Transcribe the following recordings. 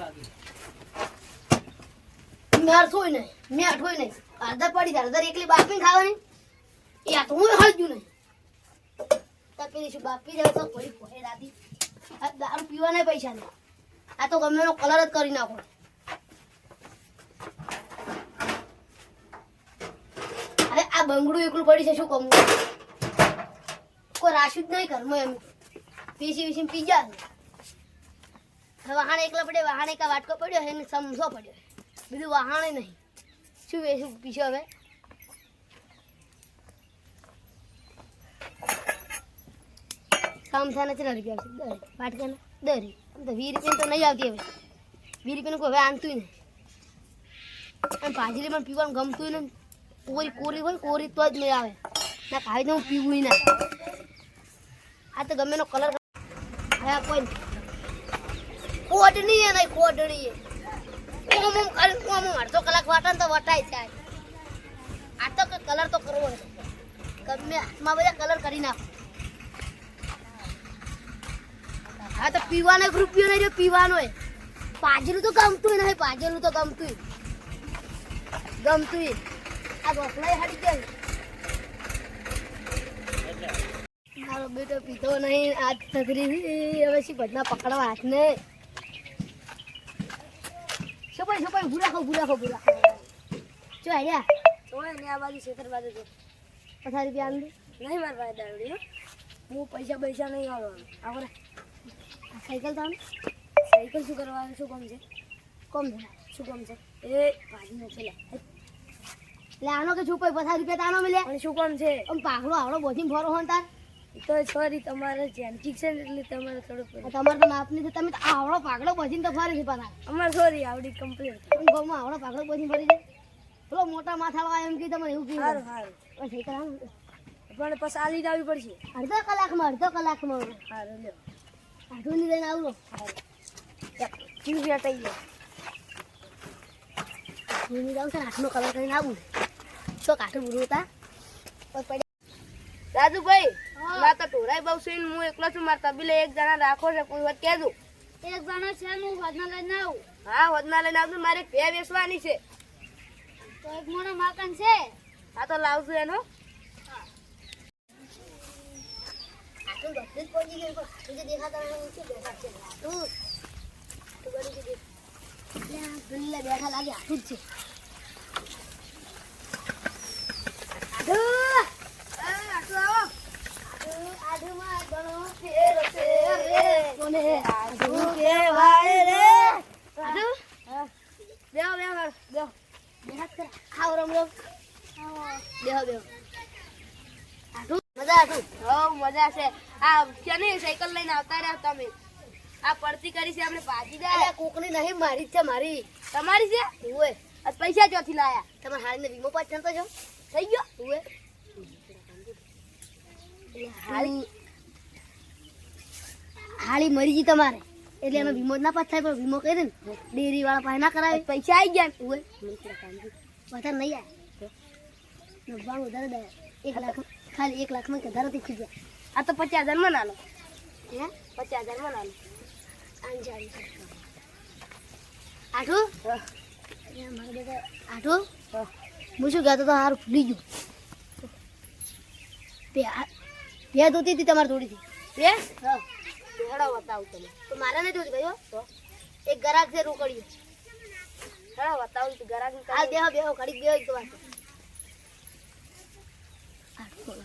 જાય જાય દાદી. આ દારૂ પીવાના પૈસા આ તો ગમે એનો કલર જ કરી નાખો. અરે આ બંગડું એકલું પડી છે, શું કમું કોઈ રાશું જ નહીં ઘરમાં એમ. પીસી વીસી પી હવે વહાણ એકલા પડે વહાણ એકા વાટકો પડ્યો, એને સમજો પડ્યો. બીજું વહાણે નહીં. શું વેસું પીછો હવે? સમથાને કેટલા રૂપિયા આવશે? દરી વાટકાને? દરી તો વીસ રૂપિયા તો નહીં આવતી હવે. વીસ રૂપિયાનું કોઈ હવે આનતું નહીં. અને પાજરી પણ પીવાનું ગમતું નહીં. કોરી કોરી હોય કોરી તો જ નહીં આવે. ના ખાવી તો હું પીવું ના. આ તો ગમે એનો કલર હવે કોઈ કોડણી એ નહીં કોડણી એ. ઓમ ઓમ કરી ઓમ ઓમ અડધો કલાક વાટે તો વટાય જાય. આ તો કલર તો કરવો છે. ગમે હાથમાં બધા કલર કરી નાખો. હા તો પીવાનો એક રૂપિયો નહીં રહ્યો, પીવાનો એ. પાજરું તો ગમતું નહીં, પાજરું તો ગમતું. ગમતું આ ગોખલાય હાડી જાય મારો બેટો પીતો નહીં આજ તકરી હવે શી બધા પકડવા હાથને. પણ શું પણ ભૂરા ખાવ ભૂરા ખાવ. ભૂરા જો આઈડિયા તોય ને આ બાજુ છેતર બાજુ જો પચાસ રૂપિયા આંદે નહીં માર પાસે દાવડી હો. હું પૈસા પૈસા નહીં આવવાનું આપણે સાયકલ તો સાયકલ શું કરવાનું શું કામ છે? કોમ છે. શું કોમ છે? એ ભાજીને છે લે એટલે આનો કે છુપાઈ પચાસ રૂપિયા તાનો અને શું કોમ છે? આમ પાઘડો આવડો બોધી ફરો હોન તાર. તો સોરી તમારે જેન્ટિક છે ને એટલે તમારે થોડું તમારે તો માપની છે તમે તો આવડો પાઘડો બોધીને તો ફરી છે પાછા અમારે સોરી આવડી કમ્પ્લીટ ગામમાં આવડો પાકડો બોધીને ફરી જાય. પેલો મોટા માથાળો આવે એમ કે તમને એવું કીધું સારું સારું. પણ પછી આલી જ આવવી પડશે. અડધો કલાકમાં અડધો કલાકમાં. સારું લ્યો. આઠુની લઈને આવડો રૂપિયા થઈ ગયા ને આઠનો કલર કરીને આવું. શું કાઠું બુરું હતા. રાજુભાઈ ના તો ઢોરાઈ બહુ છે હું એકલો છું મારા તબીલે એક જણા રાખો છે કોઈ વાત કહેજો. એક જણો છે હું વધના લઈને આવું. હા વધના લઈને આવજો મારે ભે વેચવાની છે. તો એક મોણો માકન છે. હા તો લાવજો એનો. બેઠા લાગે આઠું જ છે આઠું આટલું આવો આઠું આઠુંમાં ઘણો ફેર છે રે. કોને આઠું કહેવાય રે આઠું બેહો બેહો બેહો બેહાત કર ખાવ રમ રમ બેહો બેહો આઠું મજા છે લઈને આવતા રહ્યા તમે આ પડતી કરી છે આપણે ભાજી દે કોકની મારી છે મારી તમારી છે આ પૈસા ચોથી લાયા તમારે હાડીને વીમો પાછળ તો છો થઈ ગયો ઉવે હાળી હાળી મરી ગઈ તમારે. એટલે એનો વીમો ના પાછ થાય પણ વીમો કરી દે ને ડેરી વાળા પાસે ના કરાવે પૈસા આવી ગયા ઉવે. વધારે નહીં આવે નવ્વાણું વધારે દે એક લાખ ખાલી એક લાખમાં વધારે થઈ ગયા આ તો પચાસ હજારમાં ના લો હે? પચાસ હજારમાં ના લો આઠું? મારા બેટા આઠું? હા. શું કહેતો તો હારું ભૂલી ગયું. બે બે ધોતી હતી તમારે થોડીથી બે? હા. હેડો બતાવું તમે તો મારે નહીં ધોતી ભાઈઓ એક ગરાક છે રોકડીએ હેડો બતાવું તો ગરાક હાલ બેહો બેહો ઘડીક બેહો તો વાત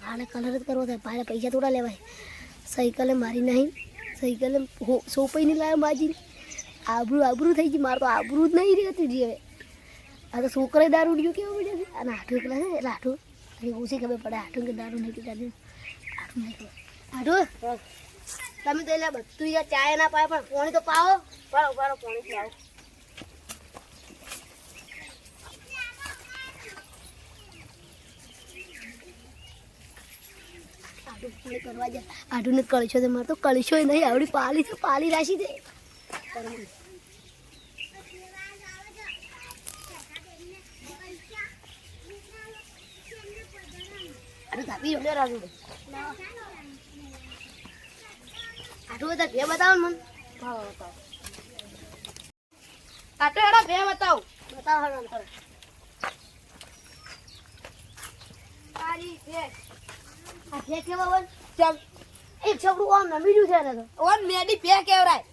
આને કલર જ કરવો થાય પાછા પૈસા થોડા લેવાય. સાયકલે મારી નહીં સાયકલે સોપાઈ નહીં લાવ્યો માજી આબરું આબરું થઈ ગયું મારે તો આબરું જ નહીં રહેતી જી હવે. આ તો છોકરાએ દારૂ ડીયો કેવું પડ્યો છે? અને આઠું એકલા છે એટલે આઠું. એ ઓછી ખબર પડે આઠું કે દારૂ નહીં પીતા આઠું નહીં આઠું? તમે તો એટલે બધું યાર ચાય ના પાય, પણ પાણી તો પાવો. પાડો પાડો, પોણી લાવો કરવા જાય આઠું ને કળશો તો મારે તો કળશો નહીં, આવડી પાલી તો પાલી રાશી દે રાજુ આઠું બધા ભે બતાવો મને. હા બતાવો. આ તો હેડો બે બતાવો. બતાવો હેડો અંતર તારી ભે આ ભે કેવા બોલ ચમ એક છોકરું આમ નમી રહ્યું છે ને તો. ઓન મેડી ભે કેવરાય.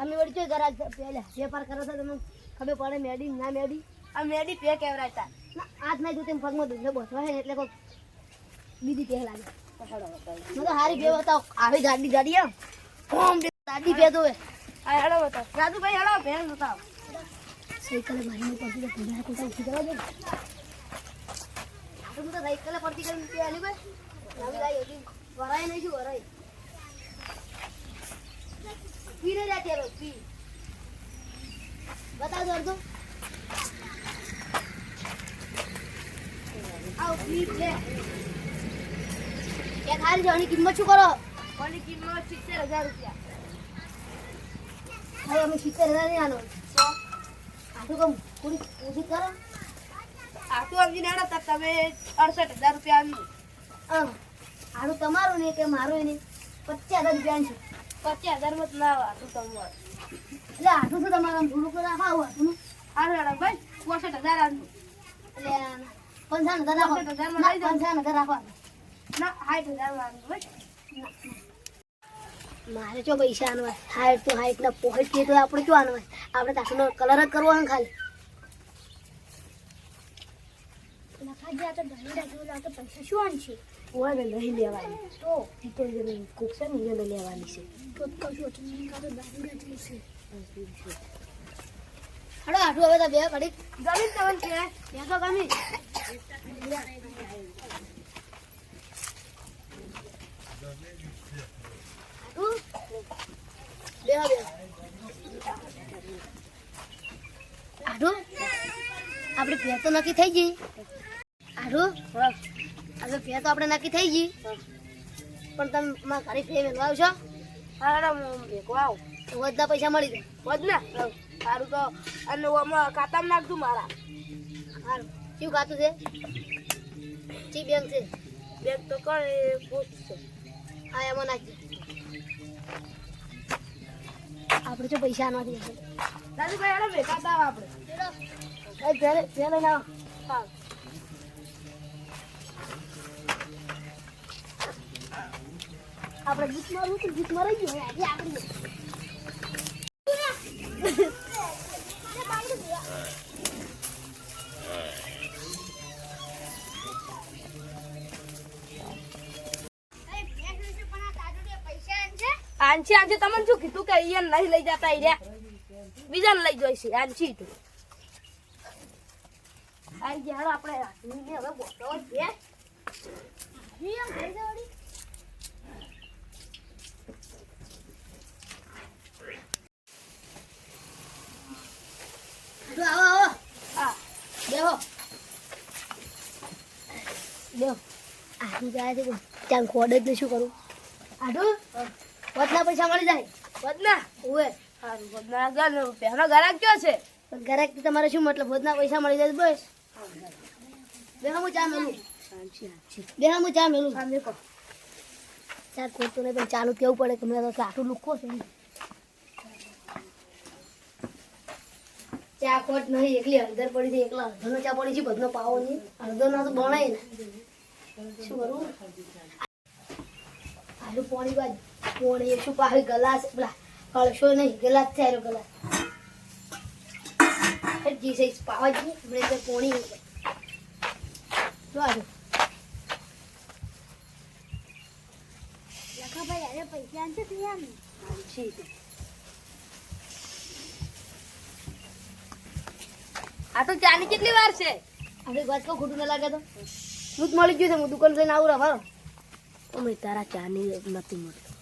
અમે વળી જોઈ ગરાજ પહેલા વેપાર કરો છો તમે ખબર પડે મેડી ના મેડી? આ મેડી પે કેવરાય તા ના આજ નહીં જોતી પગમાં દુખે બસવા છે એટલે કોઈ બીજી લાગે તો હારી બે બતાવો. આવી ગાડી ગાડી આમ ઓમ બે ગાડી બે તો આ હેડો બતાવો. રાજુભાઈ હેડો ભેણ બતાવો. સાયકલે મારીને પડતી તો પગાર કોટા ઉઠી કરવા દે આ તો તો સાયકલે પડતી કરીને તે આલી ભાઈ નવી લાઈ હતી વરાય નહીં શું વરાય? પી જાતી હવે પી. બતાવ દો અર્ધો આવ પી લે. કે થારી જવાની કિંમત શું કરો? કોની કિંમત સિત્તેર હજાર રૂપિયા હવે અમે સિત્તેર હજાર નહીં આનો આટલું કમ થોડી ઓછી કરો આટલું સમજીને ના તો તમે અડસઠ હજાર રૂપિયા આનું આમ આનું તમારું નહીં કે મારું નહીં પચાસ હજાર રૂપિયા છે પચાસ હજારમાં જ ના આટલું તમારે એટલે આટલું શું તમારે થોડુંક રાખવા આવું હતું હારું હેડો ભાઈ પોસઠ હજાર આવ્યું એટલે પંચાવન હજાર રાખો પંચાવન હજાર રાખવા ના સાઠ હજારમાં આનું ભાઈ મારે જો પૈસા આનવાય. હાઈટ તો હાઈટ ના પોઈન્ટ કે તો આપણે શું આનવાય? આપણે તાસનો કલર જ કરવો ને ખાલી. લખાજી આ તો ઘણી આ તો પૈસા શું આનશે ઓય ને નહીં લેવાની. તો? ટીચર જે કુક છે ને એને લેવાની છે. તો તો શું હતું કા તો દારૂ રાખેલું છે. હડો આઠું હવે તો બે ઘડી જમીન તમને છે. બે તો ગમી. બે બે આઠું આપણે ફેર તો નક્કી થઈ ગઈ. આઠું આપણે ફેર તો આપણે નક્કી થઈ ગઈ. પણ તમે મારા ઘરે ફેર વેલવા આવશો? હા હું ભેગો આવું. બધા પૈસા મળી જાય. ને સારું તો અને આમાં ખાતામાં નાખતું મારા. સારું શું ખાતું છે? ચી બેંક છે. બેંક તો કઈ પૂછ છે. હા એમાં નાખજે. આપણે જો પૈસા નથી રાજુભાઈ હેડો ભેગા થાવ આપણે. એ પેલે પેલે ના આપણે ગીત મારું તો ગીત મરાઈ ગયું. આજે આપણે આનછી આનછી તમને શું કીધું? અહીંયા નહીં લઈ જતા રહ્યા. બીજાને લઈ જોઈશે આનછી તું આઈ ગયા આપણે રાજુને હવે બોટો છે. આટલું જાય છે ત્યાં ખોડ જ શું કરું. આટલું? વધના પૈસા મળી જાય. વધના ઓએ સારું વધના ગરાક કયો છે? પણ ઘરે તમારે શું મતલબ વધના પૈસા મળી જાય બસ. બેહો હું ચા મેલું. બેહો હું ચા મેલું. હા મેકો. ચાર ખોટું નહીં પણ ચાલુ કેવું પડે કે મેં તો આટલું લુખો છે. ચા ખોટ નહીં એકલી અંદર પડી છે એકલા અડધો ચા પડી છે બધનો પાવો નહીં. હળદરનો તો બણાય ને. શું કરું? આલુ પાણી બાજ. પાણી શું પાછું ગલાસ? પેલા કળશો નહીં ગલાસ છે આરો ગલાસ. જી સહી પાવાજી હમણાં પોણી આજો લખાભાઈ અરે પૈસા આ તો ચાની કેટલી વાર છે? આપણે વાત કહું ખોટું ના લાગે તો. હું મળી ગયું છે હું દુકાન લઈને આવું રવા અમે તારા ચાની નથી મળતું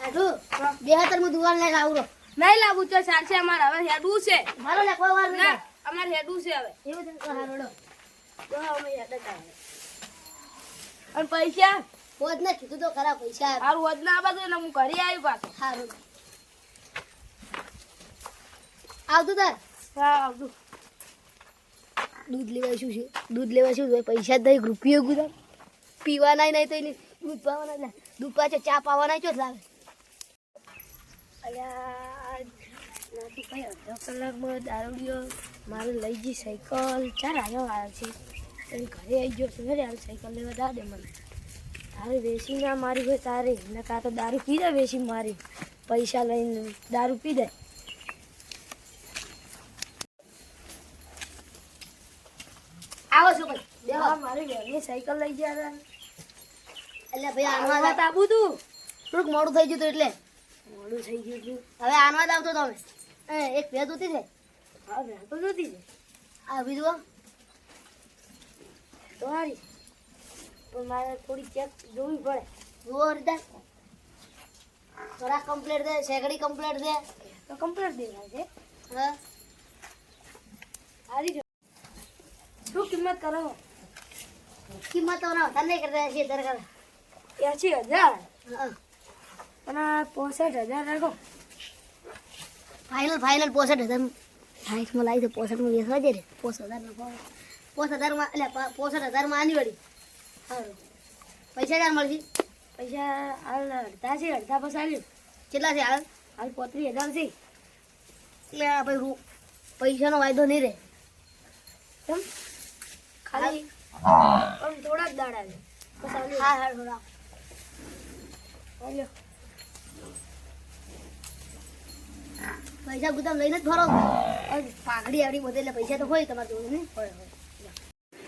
આટલું બે હાથર હું દુવાલ લઈને આવું નહીં લાવું તો ચાલશે અમારે હવે હેડવું છે મારો લખવા વાર ના અમારે હેડવું છે હવે એવું છે તો હારોડો તો અમે હેડ અને પૈસા પોત ને કીધું તો ખરા પૈસા સારું વધના ના બાજુ એટલે હું ઘરે આવી પાછો હારું આવતું તાર હા આવતું દૂધ લેવા શું છે દૂધ લેવા શું પૈસા દઈ રૂપિયો ગુદામ પીવાના નહીં તો એની દૂધ પાવાના દૂધ પાછો ચા પાવાના ચો લાવે. અડધો કલાકમાં દારૂડિયો મારે લઈ જઈ સાયકલ. ચાર આવ્યો આવ્યો છે. એને ઘરે આવી ગયો શું હાલ સાયકલ લેવા દા દે મને. તારે વેસી ના મારી હોય તારે. ને કાં તો દારૂ પી દે વેસી મારી. પૈસા લઈને દારૂ પી દે. આવો છો ભાઈ. મારી બેનની સાયકલ લઈ ગયા હતા એટલે ભાઈ આનવા વાત આપું તું? થોડુંક મોડું થઈ ગયું હતું એટલે. મોડું થઈ ગયું હતું હવે આનવા આવતો તમે એ, એક ભેદ ઉતી છે હા તો ને આ બીજું તો પણ મારે થોડી ચેક જોવી પડે. જુઓ રીતે થોડા કમ્પ્લેટ દે શેકડી કમ્પ્લેટ દે. તો કમ્પ્લીટ છે. હા. જો. શું કિંમત કરો કિંમત તો તને વધારે નહીં કરતા છીએ તારે કરે એસી હજાર. હા. અને પોસઠ હજાર રાખો. ફાઇનલ ફાઇનલ પોસઠ હજાર. સાઠમાં લાવી છે પોસઠમાં વેચવા દે રે પોસ હજારમાં ભાવ. પોસ હજારમાં એટલે પોસઠ હજારમાં આની વળી સારું. પૈસા ક્યાં મળશે? પૈસા હાલ અડધા છે અડધા પછી આલ્યું. કેટલા છે હાલ? હાલ પોત્રીસ હજાર છે. એટલે ભાઈ રૂ પૈસાનો વાયદો નહીં રહે એમ ખાલી? થોડા જ દાડા હા હા થોડા. પૈસા ગુદામ લઈને જ ફરો પાઘડી આવડી બધે એટલે પૈસા તો હોય તમારે જોડે નહીં હોય હોય.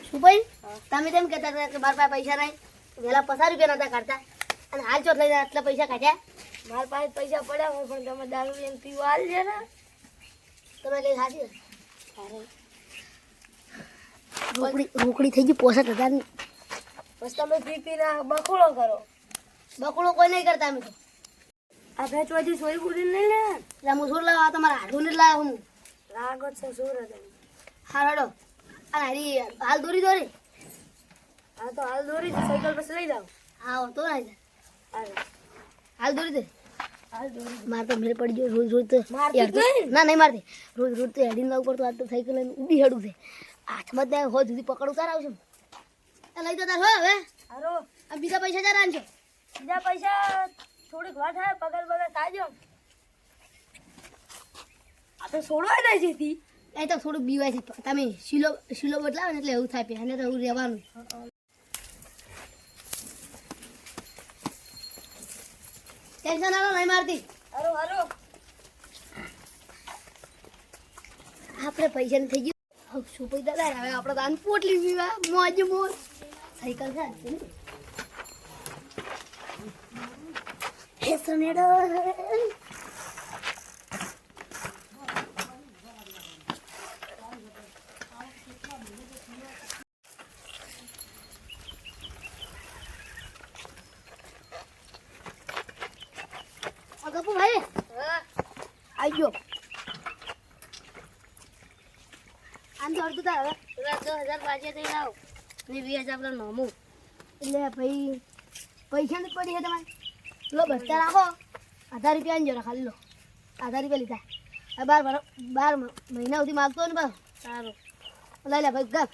શું ભાઈ તમે તેમ કહેતા હતા કે મારા પાસે પૈસા નહીં. વહેલા પચાસ રૂપિયા નતા કાઢતા. અને હાલ ચોથ લઈને આટલા પૈસા કાઢ્યા. મારા પાસે પૈસા પડ્યા હોય પણ તમે દારૂ એમ પીવા હાલ છે ને. તમે કઈ સાચી રોકડી રોકડી થઈ ગઈ પોસઠ હજારની. બસ તમે પી પીને બખોડો કરો. બકડો કોઈ નહીં કરતા અમે તો. આ ભેચવાથી સોય પૂરી નહીં લે. એટલે હું શું લાવવા તમારા હાડું ને લાવ હું. લાગો છે સુરત હા હડો. અને હારી હાલ દોરી દોરી. હા તો હાલ દોરી છે સાયકલ પછી લઈ જાઓ. હા તો ના જા હાલ. દોરી દે. હાલ દોરી માર તો મેળ પડી ગયો રોજ રોજ તો. ના નહીં મારતી. રોજ રોજ તો હેડીને લાવું પડતું આજ તો સાયકલ લઈને ઊભી હેડું છે. હાથમાં ત્યાં હોય સુધી પકડું તાર આવશે. એ લઈ જતા હો હવે. હારો. આ બીજા પૈસા જરા આનજો બીજા પૈસા થોડીક વાર થાય પગાર બગલ થાજો આ તો છોડવા જાય જતી. એ તો થોડુંક બીવાય છે. તમે શીલો શીલો બદલાવો ને એટલે એવું થાય પહેને તો એવું રહેવાનું. ટેન્શન આવો નહીં મારતી. હારો હારો આપણે પૈસા થઈ ગયું. શું પૈસા થાય? હવે આપણે આને પોટલી પીવા મોજ મોજ. સાયકલ છે આજથી ને. હે સનેડો આ ગપુ ભાઈ આવી ગયો આમ તો અડધું થાય હવે પેલા દસ હજાર પાછા થઈ લાવ ને વીસ હજાર પેલા નોમું એટલે ભાઈ પૈસા નથી પડી છે તમારે લો બસ્તા રાખો. આધાર રૂપિયા જોડે ખાલી લો. આધાર રૂપિયા લીધા. બાર બાર મહિના સુધી માગતો ને બસ. સારું. લઈ લે ભાઈ ગપ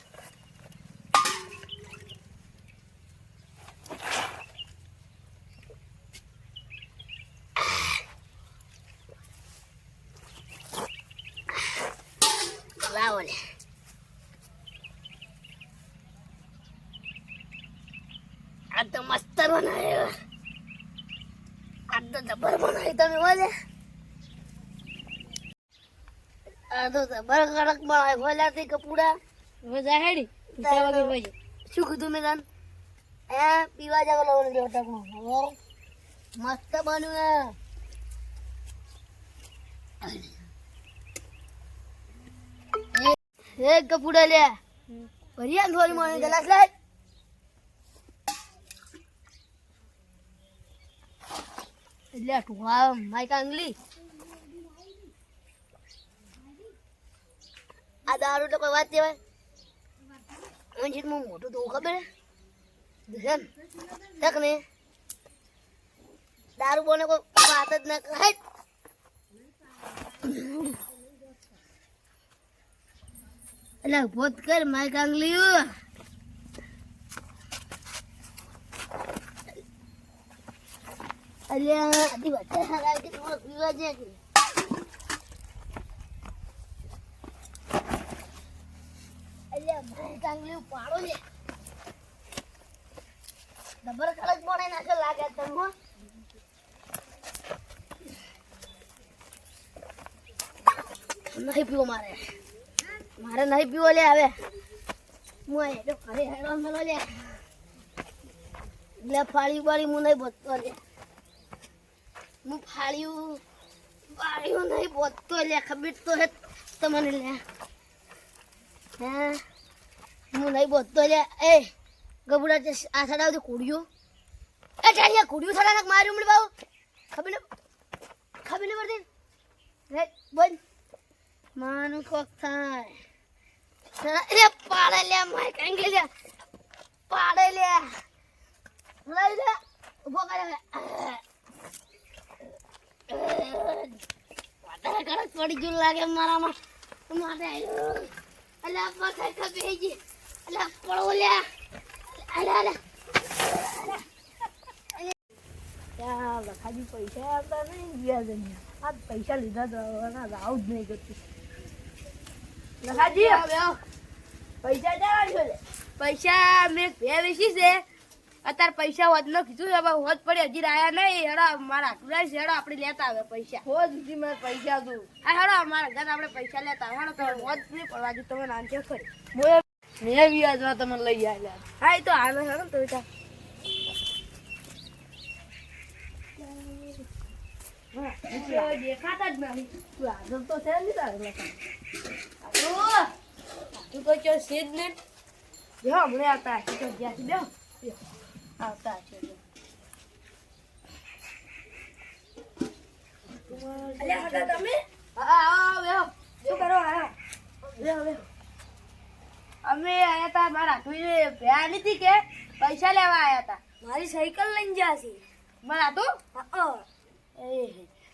લાવો લે આ તો મસ્ત બનાવ્યો આ તો જબર બનાવી તમે બોલે. આ તો જબર કડક બનાવી બોલ્યા કપૂડા. મજા હેડી શું કીધું મેં તને? એ પીવા જાવ લવણ જેવો ટકનું મસ્ત બન્યું હે. કપૂડા લે. ભરિયા થોડી મને ગલાસ લાય. એટલે ટુવા મારી કાંગલી આ દારૂ તો કોઈ વાત કહેવાય મંજીરમાં મોટું તો ખબર હે. તક ને દારૂ બોને કોઈ વાત જ ના કહે એટલે ભોત કર ભાઈ કાંગલી ડબર ખડક પડે નાખે લાગે તમને નહીં પીવો મારે મારે નહીં પીવો લે હવે હું હેડો ઘરે હેડો મેળો લે એટલે ફાળી બાળી હું નહીં બધતો લે હું ફાળ્યું બાળ્યું નહીં બોલતો લે, ખબર તો હે તમને લે. હે? હું નહીં બોલતો લે. એ, ગબુડા આ સડાવજો કુડિયું. એ ચાલ્યા કુડિયું સડા માર્યું મને બાબુ ખબર ને ખબર ને પડતી રે બોલ. માનું કોક થાય. સડા રે પાડે લે માય કાંગે લે. પાડે લે. લઈ લે. ઊભો કરે વધારે પડી ગયું લાગે મારામાં માટે અલા સાયકલ બેહી અલ્યા પડો લે અલ્યા અલ્યા ત્યાં પૈસા નહીં ગયા આ પૈસા લીધા તો આવું જ નહીં કરતું લખાજી પૈસા જવા પૈસા મેં બે વેચી છે. અત્યારે પૈસા હોત ન કીધું હવે હોત પડે હજી આયા નહીં. હેડો મારા આટલા હેડો આપણે લેતા આવે પૈસા. હો દીદી મારે પૈસા તું આ હેડો મારા ઘર આપણે પૈસા લેતા આવે હેડો તમે હોત નહીં પડવા દે તમે છે ખરી મેં વ્યાજમાં તમને લઈ આવ્યા હા એ તો આવે હેડો તો બેટા દેખાતા જ નથી. તું આગળ તો છે ને તારે તું કોઈ છે સીધ ને જો હમણાં આવતા ગયા છે બેહો. આવતા અમે આયા મારા કે? પૈસા લેવા આયા હતા મારી સાયકલ લઈને જાશે મારા તું?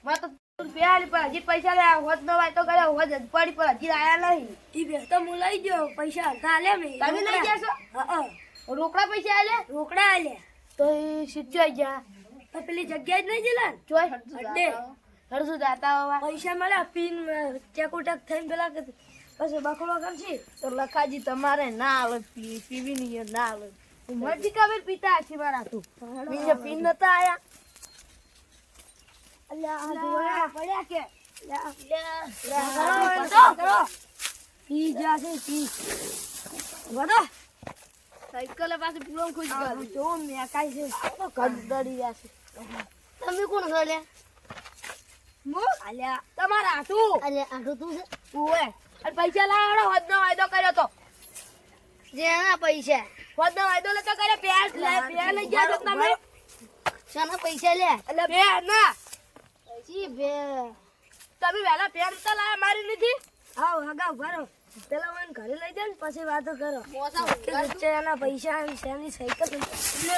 મારા તો ભ્યા પણ હજી પૈસા લેવા હોત ન હોય તો કર્યા હોત પડી પણ હજી આયા નહીં. ઈ બે તો હું લઈ ગયો. પૈસા અડધા આલે તમે લઈ ગયા હા રોકડા પૈસા આલ્યા? રોકડા આલે તો એ સીધો ગયા તો પેલી જગ્યા જ નહીં જેલા જોઈ અડે હરસુ દાતા હોવા પૈસા મળ્યા પીન ચેકુટક થઈને પેલા પછી બકડો કરશી. તો લખાજી તમારે ના આવે પીવી નહીં ના આવે મરજી કબીર પીતા હશે મારા તું બીજે પીન નતા આયા. અલ્યા આ પડ્યા કે? પી જાશે પી. વધો સાયકલ પાસે પૂરો ખુશ કર. જો મેં કાઈ છે? કદડી જશે તમે કોણ છો લે મુ તમારા હાથું. અરે આઠું તું છે? ઓએ અને પૈસા લાવવાનો હોદનો વાયદો કર્યો તો. જેના પૈસા. હોદનો વાયદો લેતો કર્યો પ્યાજ લે પ્યાજ લઈ ગયા તો તમે. શાના પૈસા લે? એટલે બે ના. બે તમે વેલા પ્યાજ તો લાયા મારી નથી આવ હગા ભરો. પેલા મને ઘરે લઈ જાય ને પછી વાતો કરો. એના પૈસા શેની સાયકલ લે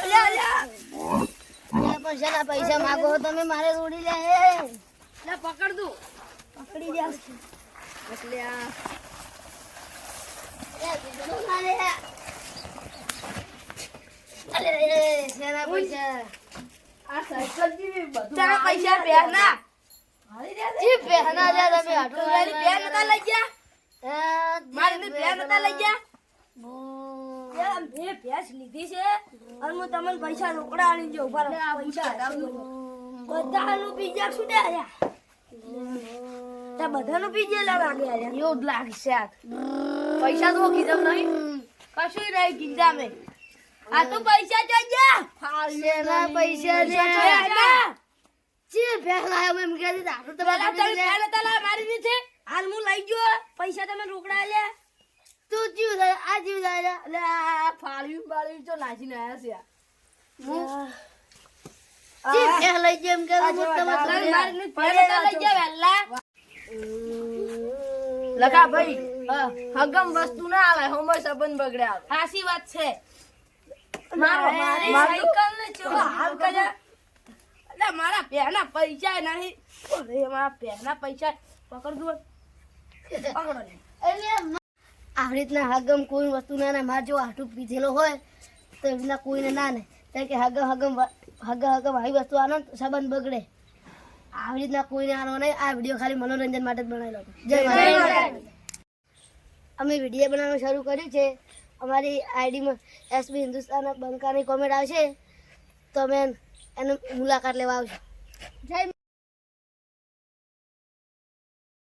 લે પૈસા માગો તમે મારે દોડી લે લે પકડ દઉં પકડી જાવ એટલે આ પૈસા? આ સાયકલ જેવી બધું પૈસા પ્યાજ પહેના તમે આટલું મારી નતા લઈ ગયા? મારી પ્યાજ નતા લઈ ગયા? મેં ભેંસ લીધી છે અને હું તમને પૈસા રોકડા આલી જો ઊભા પૈસા બધાનું પીજા છૂટે આયા બધાનું પીજેલા લાગે એવું જ લાગશે પૈસા તો કીધમ નહીં. કશું નહીં કીધા મેં. આ તો પૈસા જોઈએ પૈસા લે જે ભેંસ લાવ્યો એમ કહેતી હતી, આટલું તમારે પેલા પીજે લે. તમે પહેલા તલા મારી નથી હાલ હું લઈ ગયો. પૈસા તમે રોકડા લે. તું જીવ થાય આ જીવ થાય લે. એટલે આ બાળવી તો નાખીને આયા છે. હું? લઈ ગયા વહેલા. લખા ભાઈ હગમ વસ્તુ ના આવે હોમર સંબંધ બગડે આવે. સાચી વાત છે. મારો મારી સાયકલ ને ચેવો હાલ કજા. એટલે મારા પહેના પૈસા નહીં. મારા પહેના પૈસા પકડ દો ને આવી રીતના હગમ કોઈ વસ્તુ ના ને મારે જો આટલું પીધેલો હોય તો એવી રીતના કોઈને ના ને. કારણ કે હગમ હગમ હાગમ હગમ હગમ આવી વસ્તુ આનો સંબંધ બગડે. આવી રીતના કોઈને આનો નહીં આ વીડિયો ખાલી મનોરંજન માટે જ બનાવેલો જય અમે વીડિયો બનાવવાનું શરૂ કર્યું છે. અમારી આઈડીમાં એસબી હિન્દુસ્તાન બંકાની કોમેન્ટ આવશે. તો અમે એનું મુલાકાત લેવા આવશું. જય